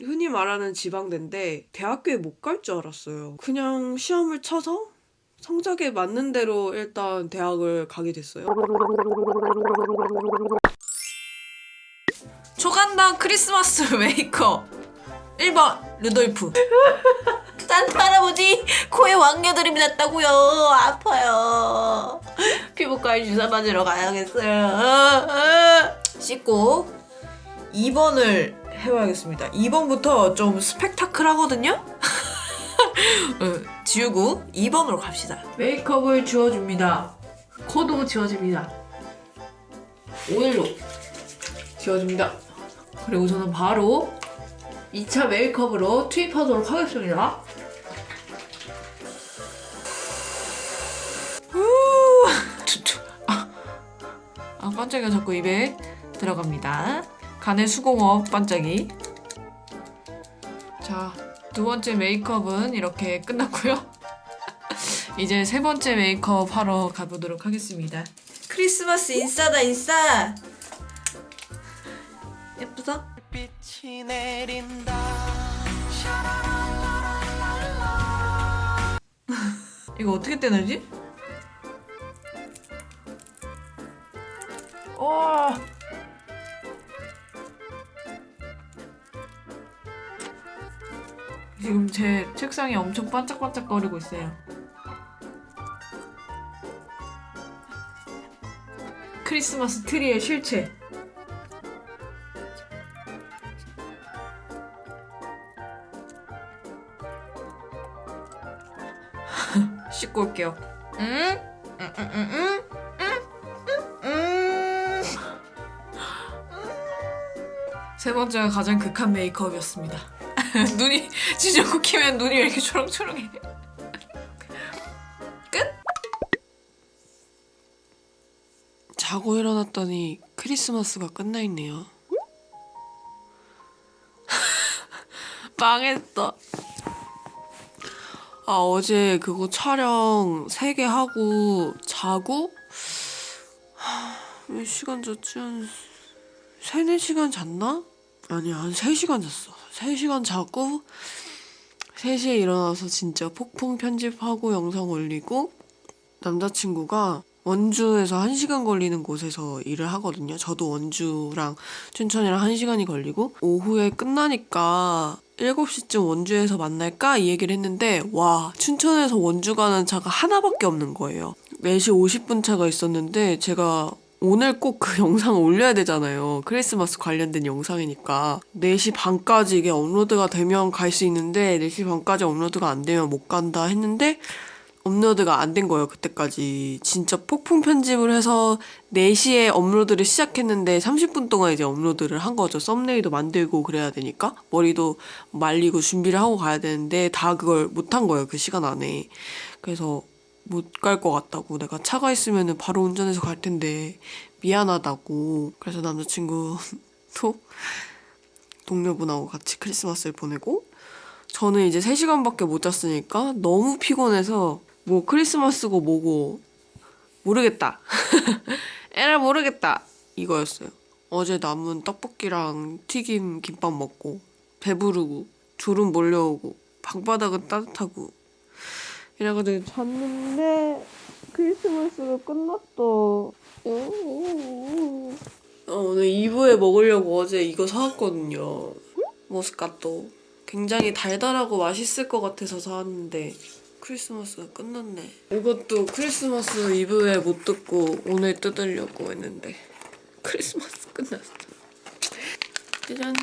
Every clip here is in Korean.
흔히 말하는 지방대인데 대학교에 못 갈 줄 알았어요. 그냥 시험을 쳐서 성적에 맞는 대로 일단 대학을 가게 됐어요. 초간단 크리스마스 메이크업 1번 루돌프. 산타 할아버지 코에 왕녀드림이 났다고요. 아파요. 피부과에 주사 맞으러 가야겠어요. 씻고 2번을 해봐야겠습니다 2번부터 좀 스펙타클하거든요 어, 지우고 2번으로 갑시다 메이크업을 지워줍니다 코도 지워집니다 오일로 지워줍니다. 그리고 저는 바로 2차 메이크업으로 투입하도록 하겠습니다. 후, 투투. 아, 아, 반짝이가 자꾸 입에 들어갑니다. 간의 수공업 반짝이. 자, 두 번째 메이크업은 이렇게 끝났고요. 이제 세 번째 메이크업 하러 가보도록 하겠습니다. 크리스마스 인싸다 인싸. 예쁘다? 빛이 내린다 이거 어떻게 떼내지? 와. 지금 제 책상이 엄청 반짝반짝거리고 있어요. 크리스마스 트리의 실체. 씻고 올게요. 응? 응, 응, 응, 응, 응. 세 번째가 가장 극한 메이크업이었습니다. 눈이 진짜 쿠키면 눈이 왜 이렇게 초롱초롱해? 끝? 자고 일어났더니 크리스마스가 끝나 있네요. 망했어. 아, 어제 그거 촬영 3개 하고 자고 하, 몇 시간 잤지? 한 3, 4시간 잤나? 아니, 한 3시간 잤어. 3시간 자고 3시에 일어나서 진짜 폭풍 편집하고 영상 올리고 남자친구가 원주에서 1시간 걸리는 곳에서 일을 하거든요. 저도 원주랑 춘천이랑 1시간이 걸리고 오후에 끝나니까 7시쯤 원주에서 만날까? 이 얘기를 했는데 와 춘천에서 원주 가는 차가 하나밖에 없는 거예요. 4시 50분 차가 있었는데 제가 오늘 꼭 그 영상을 올려야 되잖아요. 크리스마스 관련된 영상이니까. 4시 반까지 이게 업로드가 되면 갈 수 있는데 4시 반까지 업로드가 안 되면 못 간다 했는데 업로드가 안 된 거예요, 그때까지. 진짜 폭풍 편집을 해서 4시에 업로드를 시작했는데 30분 동안 이제 업로드를 한 거죠. 썸네일도 만들고 그래야 되니까. 머리도 말리고 준비를 하고 가야 되는데 다 그걸 못 한 거예요, 그 시간 안에. 그래서 못 갈 것 같다고. 내가 차가 있으면 바로 운전해서 갈 텐데 미안하다고. 그래서 남자친구도 동료분하고 같이 크리스마스를 보내고 저는 이제 3시간밖에 못 잤으니까 너무 피곤해서 뭐 크리스마스고 뭐고 모르겠다. 에라 모르겠다. 이거였어요. 어제 남은 떡볶이랑 튀김 김밥 먹고 배부르고 졸음 몰려오고 방바닥은 따뜻하고 이래가지고 잤는데 크리스마스가 끝났어. 어, 오늘 2부에 먹으려고 어제 이거 사왔거든요. 모스카토. 굉장히 달달하고 맛있을 것 같아서 사왔는데 크리스마스가 끝났네. 이것도 크리스마스 이브에 못 듣고 오늘 뜯으려고 했는데 크리스마스 끝났어. 짜잔.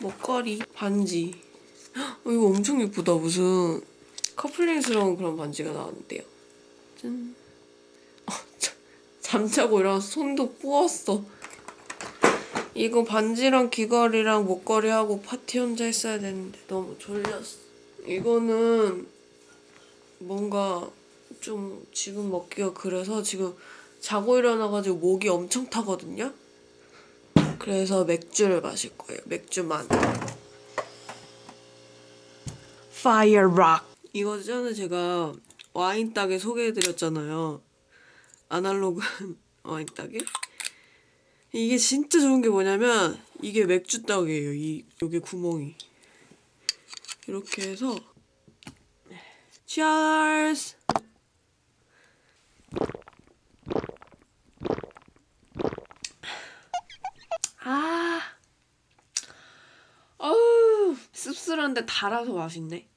목걸이, 반지. 헉, 이거 엄청 예쁘다. 무슨 커플링스러운 그런 반지가 나왔는데요. 짠. 어, 참, 잠자고 일어나서 손도 부었어. 이거 반지랑 귀걸이랑 목걸이 하고 파티 혼자 했어야 되는데 너무 졸렸어. 이거는 뭔가 좀 지금 먹기가 그래서 지금 자고 일어나가지고 목이 엄청 타거든요. 그래서 맥주를 마실 거예요. 맥주만. Fire Rock. 이거 전에 제가 와인 따게 소개해드렸잖아요. 아날로그 와인 따게. 이게 진짜 좋은 게 뭐냐면 이게 맥주 떡이에요. 이 여기 구멍이 이렇게 해서 Cheers. 아, 어우 씁쓸한데 달아서 맛있네.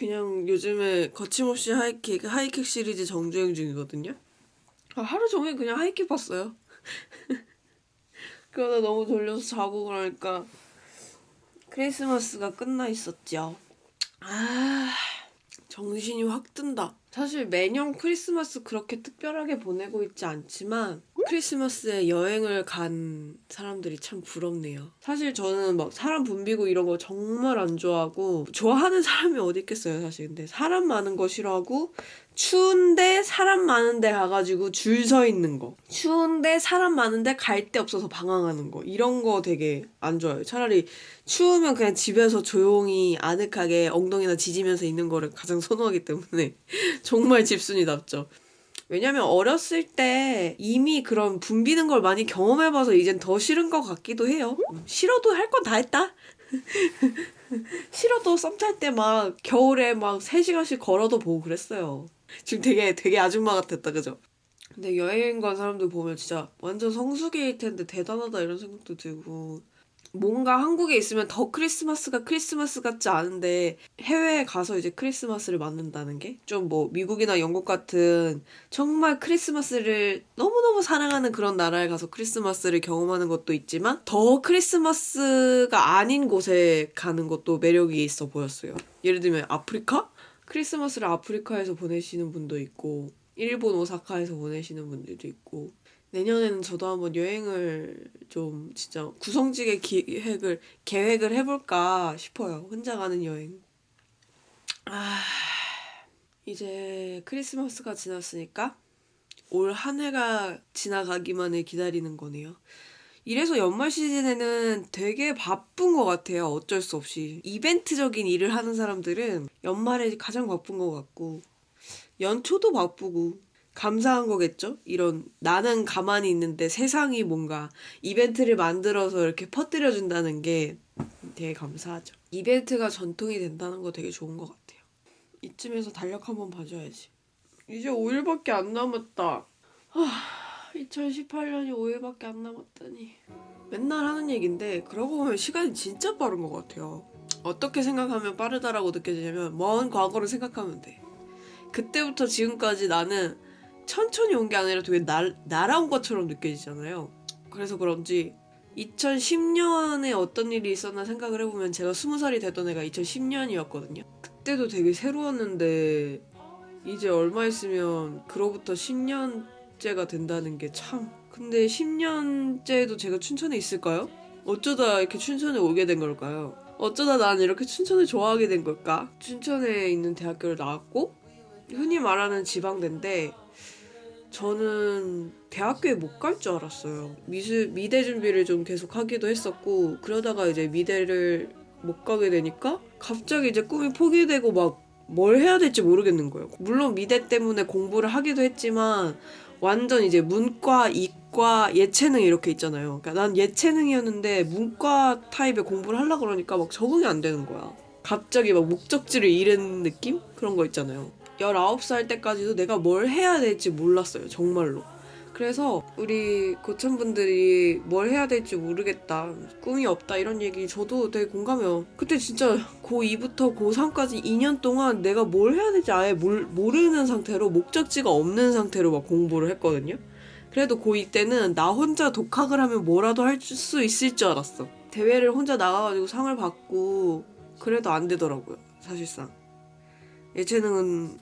그냥 요즘에 거침없이 하이킥 하이킥 시리즈 정주행 중이거든요. 아, 하루 종일 그냥 하이킥 봤어요. 그러다 너무 졸려서 자고 그러니까 크리스마스가 끝나 있었죠. 아 정신이 확 든다. 사실 매년 크리스마스 그렇게 특별하게 보내고 있지 않지만 크리스마스에 여행을 간 사람들이 참 부럽네요. 사실 저는 막 사람 붐비고 이런 거 정말 안 좋아하고 좋아하는 사람이 어디 있겠어요, 사실. 근데 사람 많은 거 싫어하고 추운데 사람 많은데 가가지고 줄 서 있는 거. 추운데 사람 많은데 갈 데 없어서 방황하는 거. 이런 거 되게 안 좋아요. 차라리 추우면 그냥 집에서 조용히 아늑하게 엉덩이나 지지면서 있는 거를 가장 선호하기 때문에 정말 집순이 답죠. 왜냐면 어렸을 때 이미 그런 붐비는 걸 많이 경험해봐서 이젠 더 싫은 것 같기도 해요. 음, 싫어도 할 건 다 했다. 싫어도 썸 탈 때 막 겨울에 막 3시간씩 걸어도 보고 그랬어요. 지금 되게 되게 아줌마 같았다 그죠? 근데 여행 간 사람들 보면 진짜 완전 성수기일 텐데 대단하다 이런 생각도 들고 뭔가 한국에 있으면 더 크리스마스가 크리스마스 같지 않은데 해외에 가서 이제 크리스마스를 맞는다는 게 좀 뭐 미국이나 영국 같은 정말 크리스마스를 너무너무 사랑하는 그런 나라에 가서 크리스마스를 경험하는 것도 있지만 더 크리스마스가 아닌 곳에 가는 것도 매력이 있어 보였어요. 예를 들면 아프리카? 크리스마스를 아프리카에서 보내시는 분도 있고 일본 오사카에서 보내시는 분들도 있고 내년에는 저도 한번 여행을 좀 진짜 구성지게 기획을 계획을 해볼까 싶어요. 혼자 가는 여행. 아 이제 크리스마스가 지났으니까 올 한 해가 지나가기만을 기다리는 거네요. 이래서 연말 시즌에는 되게 바쁜 것 같아요. 어쩔 수 없이. 이벤트적인 일을 하는 사람들은 연말에 가장 바쁜 것 같고, 연초도 바쁘고, 감사한 거겠죠? 이런, 나는 가만히 있는데 세상이 뭔가 이벤트를 만들어서 이렇게 퍼뜨려 준다는 게 되게 감사하죠. 이벤트가 전통이 된다는 거 되게 좋은 것 같아요. 이쯤에서 달력 한번 봐줘야지. 이제 5일밖에 안 남았다. 2018년이 5일밖에 안 남았다니. 맨날 하는 얘기인데 그러고 보면 시간이 진짜 빠른 것 같아요. 어떻게 생각하면 빠르다라고 느껴지냐면 먼 과거를 생각하면 돼. 그때부터 지금까지 나는 천천히 온 게 아니라 되게 날, 날아온 것처럼 느껴지잖아요. 그래서 그런지 2010년에 어떤 일이 있었나 생각을 해보면 제가 20살이 되던 애가 2010년이었거든요. 그때도 되게 새로웠는데 이제 얼마 있으면 그로부터 10년째가 된다는 게 참. 근데 10년째도 제가 춘천에 있을까요? 어쩌다 이렇게 춘천에 오게 된 걸까요? 어쩌다 난 이렇게 춘천을 좋아하게 된 걸까? 춘천에 있는 대학교를 나왔고 흔히 말하는 지방대인데 저는 대학교에 못 갈 줄 알았어요. 미술 미대 준비를 좀 계속 하기도 했었고 그러다가 이제 미대를 못 가게 되니까 갑자기 이제 꿈이 포기되고 막 뭘 해야 될지 모르겠는 거예요. 물론 미대 때문에 공부를 하기도 했지만 완전 이제 문과, 이과, 예체능 이렇게 있잖아요. 그러니까 난 예체능이었는데 문과 타입의 공부를 하려고 그러니까 막 적응이 안 되는 거야. 갑자기 막 목적지를 잃은 느낌? 그런 거 있잖아요. 19살 때까지도 내가 뭘 해야 될지 몰랐어요. 정말로. 그래서 우리 고참분들이 뭘 해야 될지 모르겠다. 꿈이 없다. 이런 얘기 저도 되게 공감해요. 그때 진짜 고2부터 고3까지 2년 동안 내가 뭘 해야 될지 아예 몰, 모르는 상태로 목적지가 없는 상태로 막 공부를 했거든요. 그래도 고2 때는 나 혼자 독학을 하면 뭐라도 할 수 있을 줄 알았어. 대회를 혼자 나가가지고 상을 받고 그래도 안 되더라고요. 사실상. 예체능은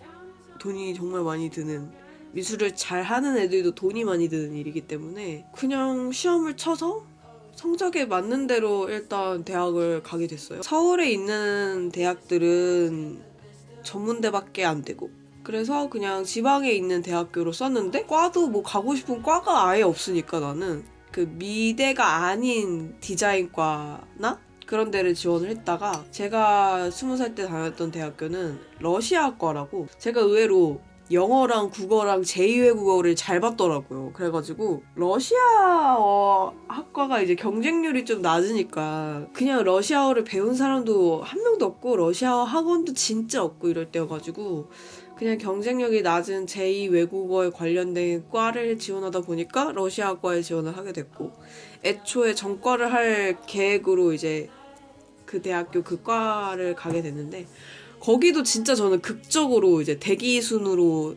돈이 정말 많이 드는 미술을 잘 하는 애들도 돈이 많이 드는 일이기 때문에 그냥 시험을 쳐서 성적에 맞는 대로 일단 대학을 가게 됐어요. 서울에 있는 대학들은 전문대밖에 안 되고 그래서 그냥 지방에 있는 대학교로 썼는데 과도 뭐 가고 싶은 과가 아예 없으니까 나는 그 미대가 아닌 디자인과나 그런 데를 지원을 했다가 제가 스무 살때 다녔던 대학교는 러시아과라고 제가 의외로 영어랑 국어랑 제2외국어를 잘 봤더라고요. 그래가지고 러시아어 학과가 이제 경쟁률이 좀 낮으니까 그냥 러시아어를 배운 사람도 한 명도 없고 러시아어 학원도 진짜 없고 이럴 때여가지고 그냥 경쟁력이 낮은 제2외국어에 관련된 과를 지원하다 보니까 러시아과에 지원을 하게 됐고 애초에 전과를 할 계획으로 이제 그 대학교 그 과를 가게 됐는데 거기도 진짜 저는 극적으로 이제 대기 순으로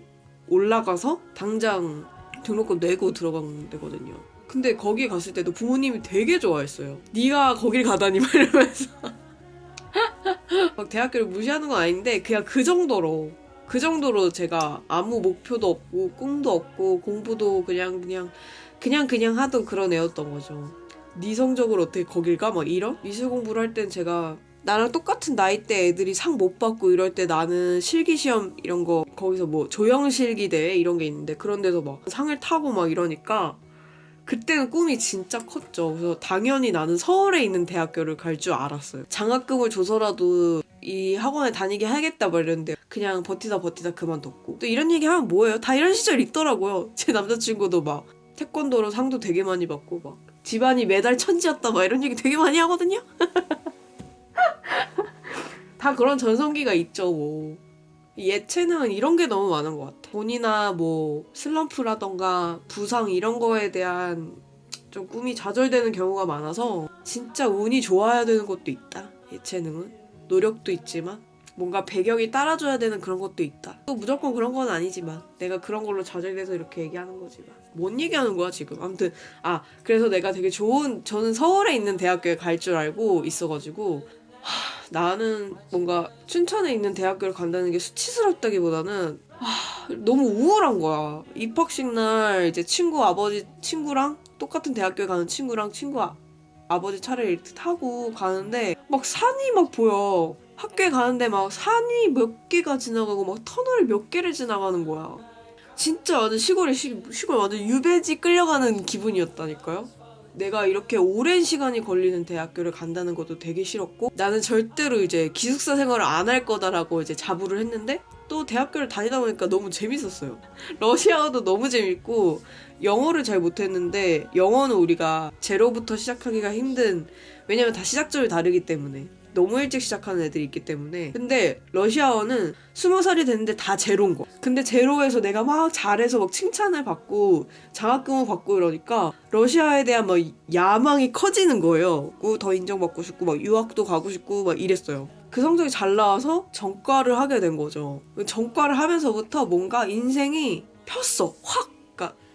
올라가서 당장 등록금 내고 들어간 데거든요. 근데 거기 갔을 때도 부모님이 되게 좋아했어요. 네가 거길 가다니 막 이러면서 막 대학교를 무시하는 건 아닌데 그냥 그 정도로 그 정도로 제가 아무 목표도 없고 꿈도 없고 공부도 그냥 그냥 그냥 그냥 하던 그런 애였던 거죠. 네 성적으로 어떻게 거길 가? 막 이런? 미술 공부를 할 땐 제가 나랑 똑같은 나이대 애들이 상 못 받고 이럴 때 나는 실기시험 이런 거 거기서 뭐 조형실기 대회 이런 게 있는데 그런 데서 막 상을 타고 막 이러니까 그때는 꿈이 진짜 컸죠. 그래서 당연히 나는 서울에 있는 대학교를 갈 줄 알았어요. 장학금을 줘서라도 이 학원에 다니게 해야겠다 막 이랬는데 그냥 버티다 버티다 그만뒀고 또 이런 얘기 하면 뭐예요? 다 이런 시절 있더라고요. 제 남자친구도 막 태권도로 상도 되게 많이 받고 막 집안이 매달 천지였다 막 이런 얘기 되게 많이 하거든요. 다 그런 전성기가 있죠 뭐. 예체능은 이런 게 너무 많은 것 같아. 돈이나 뭐 슬럼프라던가 부상 이런 거에 대한 좀 꿈이 좌절되는 경우가 많아서 진짜 운이 좋아야 되는 것도 있다. 예체능은 노력도 있지만 뭔가 배경이 따라줘야 되는 그런 것도 있다. 또 무조건 그런 건 아니지만 내가 그런 걸로 좌절돼서 이렇게 얘기하는 거지만 뭔 얘기하는 거야 지금? 아무튼 아 그래서 내가 되게 좋은 저는 서울에 있는 대학교에 갈 줄 알고 있어가지고 하, 나는 뭔가 춘천에 있는 대학교를 간다는 게 수치스럽다기보다는 하, 너무 우울한 거야. 입학식 날 이제 친구 아버지 친구랑 똑같은 대학교에 가는 친구랑 친구 아, 아버지 차를 이렇게 타고 가는데 막 산이 막 보여. 학교에 가는데 막 산이 몇 개가 지나가고 막 터널 몇 개를 지나가는 거야. 진짜 완전 시골에 시, 시골 완전 유배지 끌려가는 기분이었다니까요. 내가 이렇게 오랜 시간이 걸리는 대학교를 간다는 것도 되게 싫었고 나는 절대로 이제 기숙사 생활을 안 할 거다라고 이제 자부를 했는데 또 대학교를 다니다 보니까 너무 재밌었어요. 러시아어도 너무 재밌고 영어를 잘 못했는데 영어는 우리가 제로부터 시작하기가 힘든 왜냐면 다 시작점이 다르기 때문에 너무 일찍 시작하는 애들이 있기 때문에. 근데 러시아어는 스무 살이 됐는데 다 제로인 거. 근데 제로에서 내가 막 잘해서 막 칭찬을 받고 장학금을 받고 이러니까 러시아에 대한 막 야망이 커지는 거예요. 그더 인정받고 싶고 막 유학도 가고 싶고 막 이랬어요. 그 성적이 잘 나와서 전과를 하게 된 거죠. 전과를 하면서부터 뭔가 인생이 폈어. 확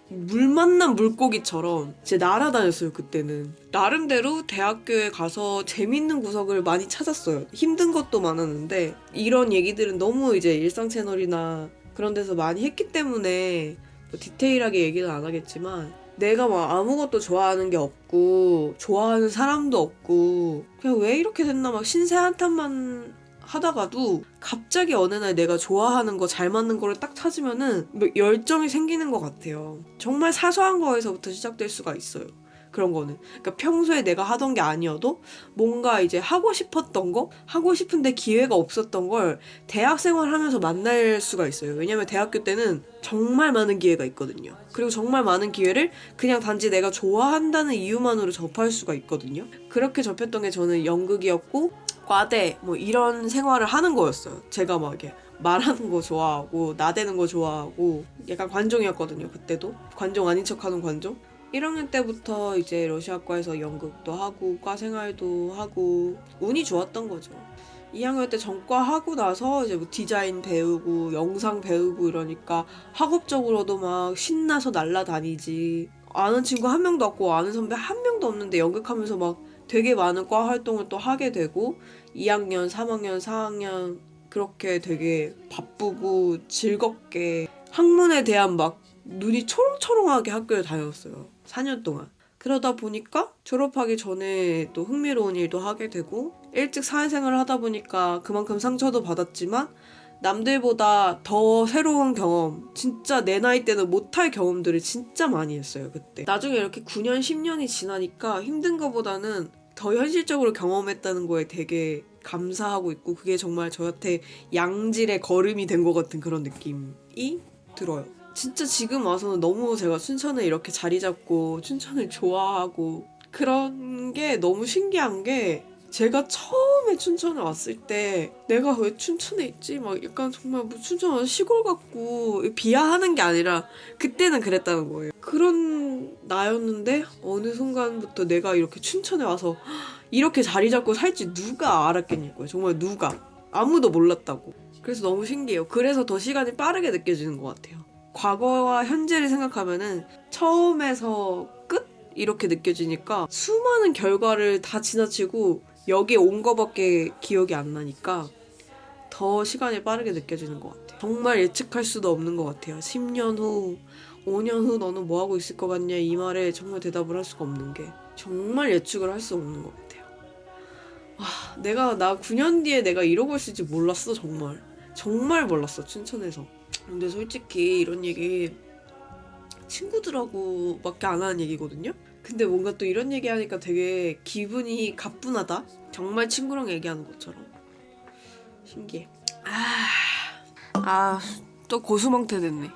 물 만난 물고기처럼 이제 날아다녔어요 그때는. 나름대로 대학교에 가서 재밌는 구석을 많이 찾았어요. 힘든 것도 많았는데 이런 얘기들은 너무 이제 일상 채널이나 그런 데서 많이 했기 때문에 뭐 디테일하게 얘기는 안 하겠지만 내가 막 아무것도 좋아하는 게 없고 좋아하는 사람도 없고 그냥 왜 이렇게 됐나 막 신세 한탄만 하다가도 갑자기 어느 날 내가 좋아하는 거 잘 맞는 거를 딱 찾으면은 뭐 열정이 생기는 것 같아요. 정말 사소한 거에서부터 시작될 수가 있어요. 그런 거는. 그러니까 평소에 내가 하던 게 아니어도 뭔가 이제 하고 싶었던 거, 하고 싶은데 기회가 없었던 걸 대학 생활 하면서 만날 수가 있어요. 왜냐면 대학교 때는 정말 많은 기회가 있거든요. 그리고 정말 많은 기회를 그냥 단지 내가 좋아한다는 이유만으로 접할 수가 있거든요. 그렇게 접했던 게 저는 연극이었고 과대 뭐 이런 생활을 하는 거였어요. 제가 막 이렇게 말하는 거 좋아하고 나대는 거 좋아하고 약간 관종이었거든요. 그때도 관종 아닌 척하는 관종. 1학년 때부터 이제 러시아과에서 연극도 하고 과 생활도 하고 운이 좋았던 거죠. 2학년 때 전과 하고 나서 이제 뭐 디자인 배우고 영상 배우고 이러니까 학업적으로도 막 신나서 날라다니지. 아는 친구 한 명도 없고 아는 선배 한 명도 없는데 연극하면서 막 되게 많은 과 활동을 또 하게 되고 2학년, 3학년, 4학년 그렇게 되게 바쁘고 즐겁게 학문에 대한 막 눈이 초롱초롱하게 학교를 다녔어요. 4년 동안. 그러다 보니까 졸업하기 전에 또 흥미로운 일도 하게 되고 일찍 사회생활을 하다 보니까 그만큼 상처도 받았지만 남들보다 더 새로운 경험, 진짜 내 나이 때는 못할 경험들을 진짜 많이 했어요, 그때. 나중에 이렇게 9년, 10년이 지나니까 힘든 것보다는 더 현실적으로 경험했다는 거에 되게 감사하고 있고 그게 정말 저한테 양질의 걸음이 된 것 같은 그런 느낌이 들어요. 진짜 지금 와서는 너무 제가 춘천을 이렇게 자리 잡고 춘천을 좋아하고 그런 게 너무 신기한 게 제가 처음에 춘천에 왔을 때 내가 왜 춘천에 있지? 막 약간 정말 뭐 춘천 시골 같고 비하하는 게 아니라 그때는 그랬다는 거예요. 그런 나였는데 어느 순간부터 내가 이렇게 춘천에 와서 이렇게 자리 잡고 살지 누가 알았겠냐고요. 정말 누가 아무도 몰랐다고. 그래서 너무 신기해요. 그래서 더 시간이 빠르게 느껴지는 것 같아요. 과거와 현재를 생각하면은 처음에서 끝 이렇게 느껴지니까 수많은 결과를 다 지나치고 여기에 온 거밖에 기억이 안 나니까 더 시간이 빠르게 느껴지는 것 같아요. 정말 예측할 수도 없는 것 같아요. 10년 후, 5년 후 너는 뭐 하고 있을 것 같냐 이 말에 정말 대답을 할 수가 없는 게 정말 예측을 할 수 없는 것 같아요. 와, 내가 나 9년 뒤에 내가 이러고 있을지 몰랐어 정말. 정말 몰랐어 춘천에서. 근데 솔직히 이런 얘기 친구들하고밖에 안 하는 얘기거든요. 근데 뭔가 또 이런 얘기하니까 되게 기분이 가뿐하다. 정말 친구랑 얘기하는 것처럼 신기해. 아, 아, 또 고수망태 됐네.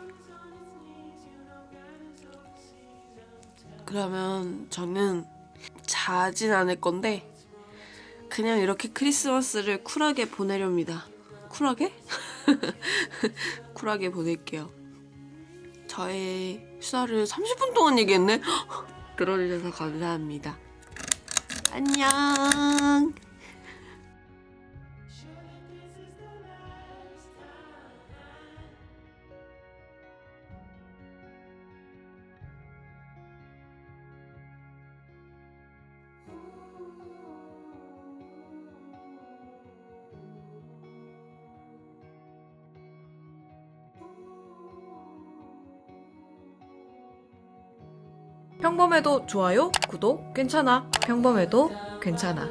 그러면 저는 자진 않을 건데 그냥 이렇게 크리스마스를 쿨하게 보내렵니다. 쿨하게? 쿨하게 보낼게요. 저의 수다를 30분 동안 얘기했네? 들어주셔서 감사합니다. 안녕! 평범해도 좋아요, 구독, 괜찮아. 평범해도 괜찮아.